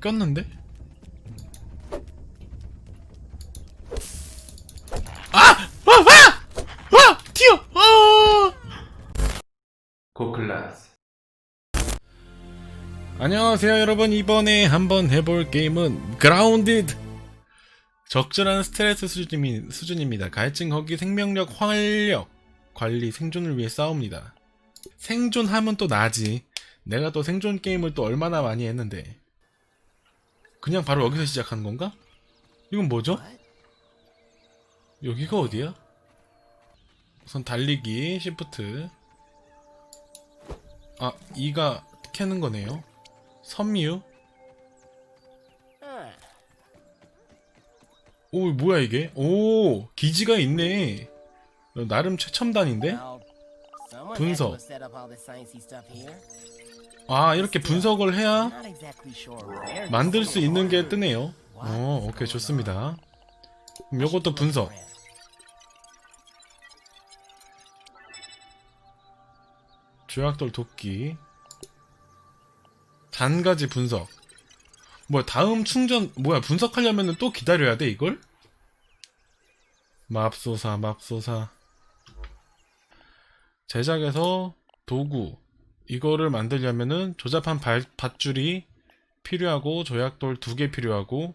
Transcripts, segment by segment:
꼈는데? 아! 아! 아! 아! 튀어! 아! 고클라스 안녕하세요 여러분 이번에 한번 해볼 게임은 그라운디드 적절한 스트레스 수준이, 수준입 니다 갈증 허기 생명력 활력 관리 생존을 위해 싸웁니다 생존하면 또 나지 내가 또 생존 게임을 또 얼마나 많이 했는데 그냥 바로 여기서 시작하는 건가? 이건 뭐죠? 여기가 어디야? 우선 달리기 시프트 아 이가 캐는 거네요 섬유 오 뭐야 이게 오 기지가 있네 어, 나름 최첨단인데 분석. 아 이렇게 분석을 해야 만들 수 있는 게 뜨네요. 어 오케이 좋습니다. 그럼 요것도 분석. 조약돌 도끼. 잔가지 분석. 뭐야 다음 충전 뭐야 분석하려면은 또 기다려야 돼 이걸? 맙소사 맙소사. 제작에서 도구 이거를 만들려면은 조잡한 발, 밧줄이 필요하고 조약돌 두 개 필요하고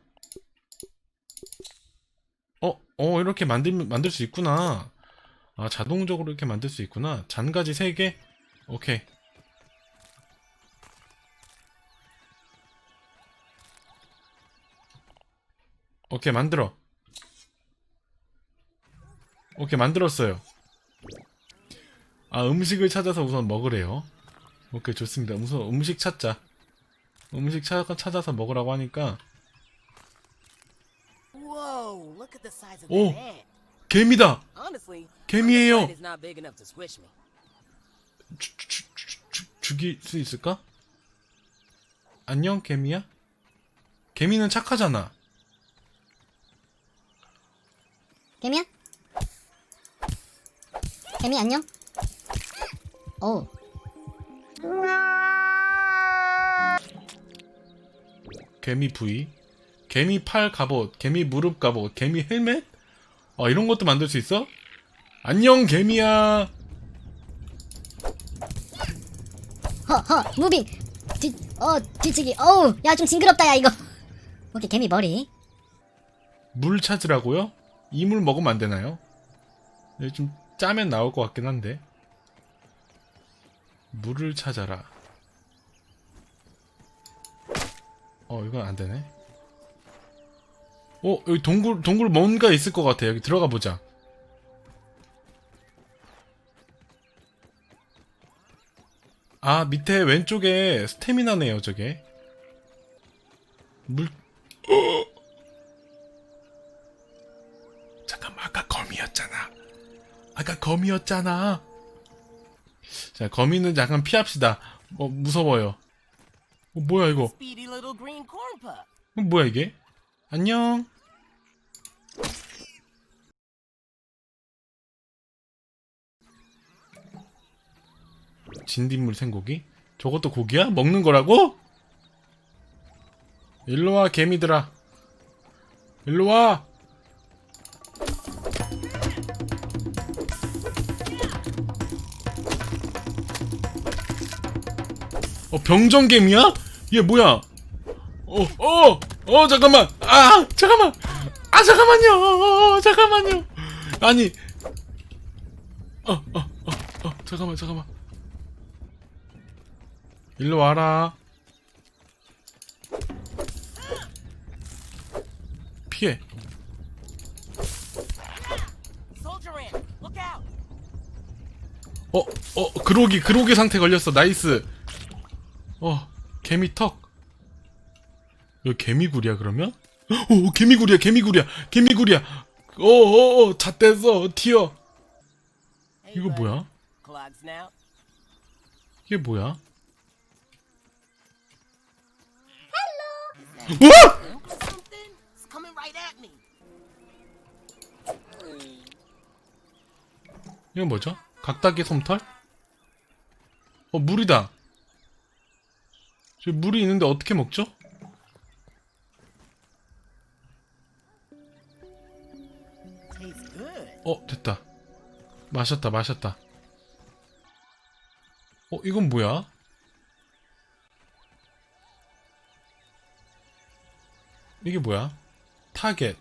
어, 어 이렇게 만들 만들 수 있구나. 아 자동적으로 이렇게 만들 수 있구나. 잔가지 세 개. 오케이. 오케이 만들어. 오케이 만들었어요. 아 음식을 찾아서 우선 먹으래요. 오케이 좋습니다. 우선 음식 찾자. 음식 찾, 찾아서 먹으라고 하니까 ant. 개미다. 개미예요. 주, 주, 주, 주, 죽일 수 있을까? 안녕 개미야? 개미는 착하잖아. 개미야? 개미 안녕? 오, 개미 부위, 개미 팔 갑옷, 개미 무릎 갑옷, 개미 헬멧? 아 이런 것도 만들 수 있어? 안녕 개미야. 허허 무빙 뒤, 어 뒤치기 어우 야 좀 징그럽다 야 이거 오케이 개미 머리 물 찾으라고요? 이 물 먹으면 안 되나요? 네, 좀 짜면 나올 것 같긴 한데. 물을 찾아라. 어, 이건 안 되네. 어, 여기 동굴, 동굴 뭔가 있을 것 같아. 여기 들어가 보자. 아, 밑에 왼쪽에 스태미나네요, 저게. 물, 잠깐만 아까 거미였잖아 아까 거미였잖아 자 거미는 약간 피합시다. 어 무서워요. 어, 뭐야 이거. 어, 뭐야 이게? 안녕. 진딧물 생고기? 저것도 고기야? 먹는 거라고? 일로와 개미들아. 일로와 어, 병정개미야? 얘 뭐야? 어, 어, 어, 잠깐만. 아, 잠깐만. 아, 잠깐만요. 어, 잠깐만요. 아니. 어, 어, 어, 어, 잠깐만, 잠깐만. 일로 와라. 피해. 어, 어, 그로기, 그로기 상태 걸렸어. 나이스. 어, 개미 턱. 여기 개미굴이야, 그러면? 오, 개미굴이야, 개미굴이야, 개미굴이야. 어, 어, 어, 잣됐어. 튀어. 이거. 뭐야? 이게 뭐야? 우와! 이건 뭐죠? 각다기 솜털? 어, 물이다. 저 물이 있는데 어떻게 먹죠? 어 됐다 마셨다 마셨다 어 이건 뭐야? 이게 뭐야? 타겟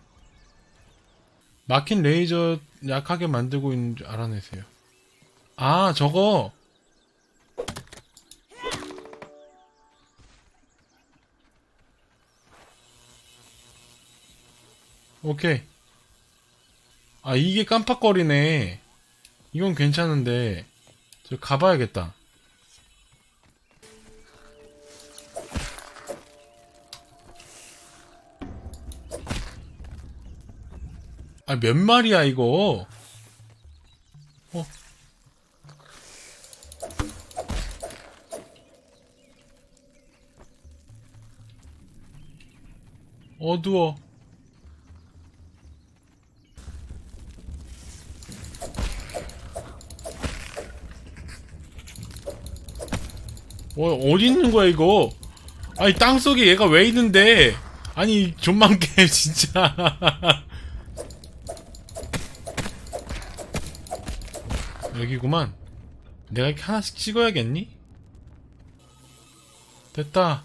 막힌 레이저 약하게 만들고 있는 줄 알아내세요 아 저거 오케이. 아, 이게 깜빡거리네. 이건 괜찮은데. 저 가봐야겠다. 아, 몇 마리야, 이거? 어? 어두워. 어, 어디 있는 거야, 이거? 아니, 땅 속에 얘가 왜 있는데? 아니, 존만 게임, 진짜. 여기구만. 내가 이렇게 하나씩 찍어야겠니? 됐다.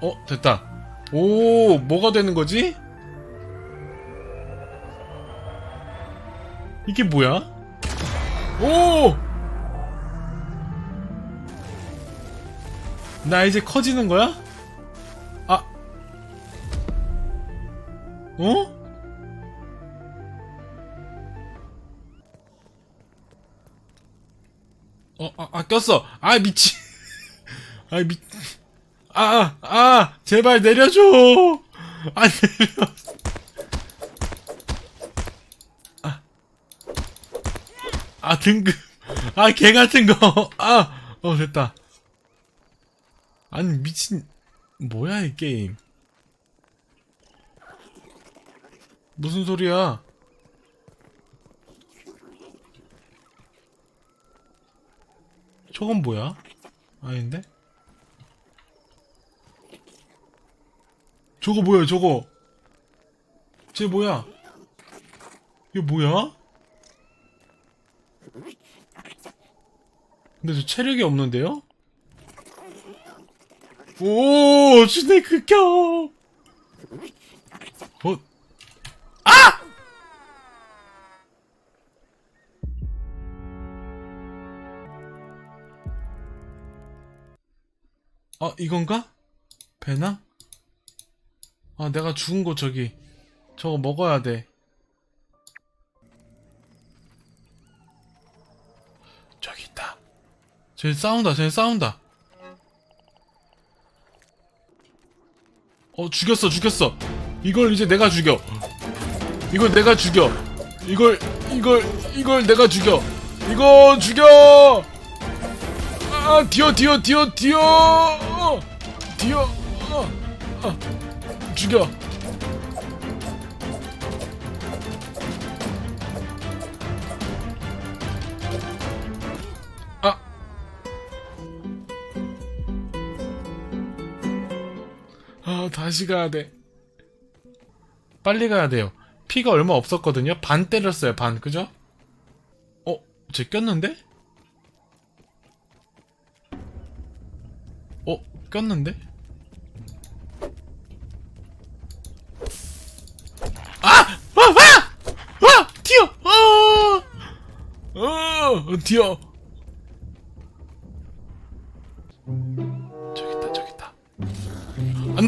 어, 됐다. 오, 뭐가 되는 거지? 이게 뭐야? 오! 나 이제 커지는 거야? 아. 어? 어, 아, 아, 꼈어. 아, 미친. 아, 미, 아, 아, 제발 내려줘. 안 내려. 아, 등급. 아, 개 같은 거. 아, 어, 됐다. 아니, 미친. 뭐야, 이 게임. 무슨 소리야? 저건 뭐야? 아닌데? 저거 뭐야, 저거? 쟤 뭐야? 이게 뭐야? 근데 저 체력이 없는데요? 오, 스네이크 켜! 어? 아! 아, 이건가? 배낭? 아, 내가 죽은 거 저기. 저거 먹어야 돼. 쟤 싸운다, 쟤 싸운다. 어, 죽였어, 죽였어. 이걸 이제 내가 죽여. 이걸 내가 죽여. 이걸, 이걸, 이걸 내가 죽여. 이거 죽여! 아, 뛰어, 뛰어, 뛰어, 뛰어! 어, 뛰어! 어, 어, 죽여. 아, 다시 가야 돼. 빨리 가야 돼요. 피가 얼마 없었거든요. 반 때렸어요, 반. 그죠? 어, 쟤 꼈는데? 어, 꼈는데? 아! 아! 아! 아! 튀어! 아! 어, 튀어!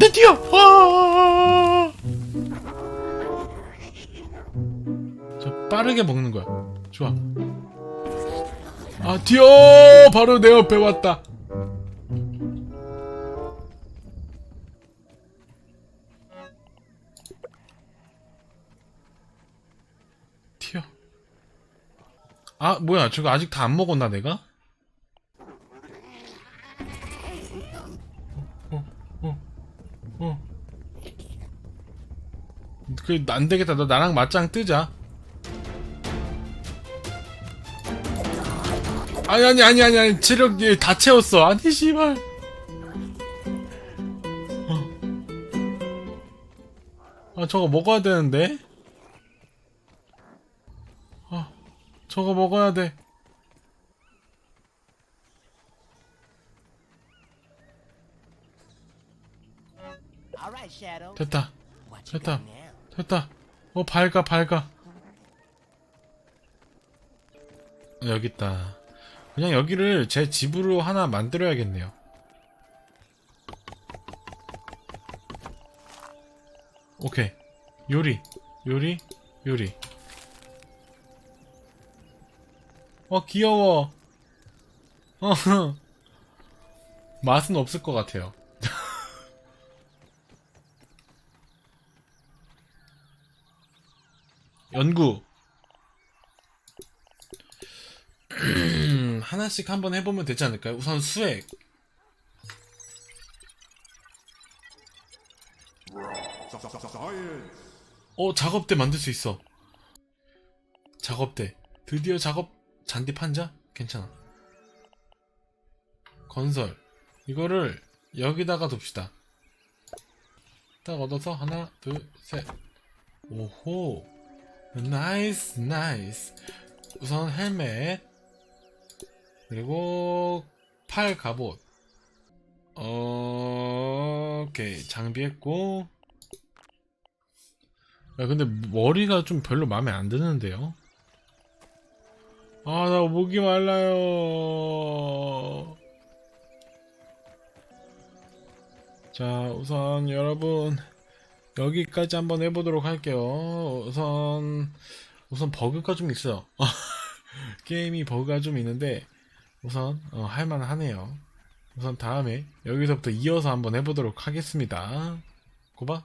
안 돼, 뛰어! 아! 저 빠르게 먹는 거야. 좋아. 아, 뛰어! 바로 내 옆에 왔다. 튀어. 아, 뭐야. 저거 아직 다 안 먹었나, 내가? 어, 어, 어. 그, 안 되겠다. 너 나랑 맞짱 뜨자. 아니, 아니, 아니, 아니, 아니. 체력 얘다 채웠어. 아니, 씨발. 어. 아, 저거 먹어야 되는데? 아, 저거 먹어야 돼. 됐다. 됐다. 됐다. 어, 밝아, 밝아. 여기 있다. 그냥 여기를 제 집으로 하나 만들어야겠네요. 오케이. 요리, 요리, 요리. 어, 귀여워. 어, 맛은 없을 것 같아요. 연구. 하나씩 한번 해보면 되지 않을까요? 우선 수액. 어, 작업대 만들 수 있어. 작업대. 드디어 작업, 잔디 판자? 괜찮아. 건설. 이거를 여기다가 둡시다. 딱 얻어서 하나, 둘, 셋. 오호. 나이스, 나이스. 우선 헬멧. 그리고 팔 갑옷. 어, 오케이. 장비했고. 야, 근데 머리가 좀 별로 마음에 안 드는데요? 아, 나 목이 말라요. 자, 우선 여러분, 여기까지 한번 해보도록 할게요. 우선, 우선 버그가 좀 있어요. 게임이 버그가 좀 있는데, 우선, 어, 할만하네요. 우선 다음에 여기서부터 이어서 한번 해보도록 하겠습니다. 고바?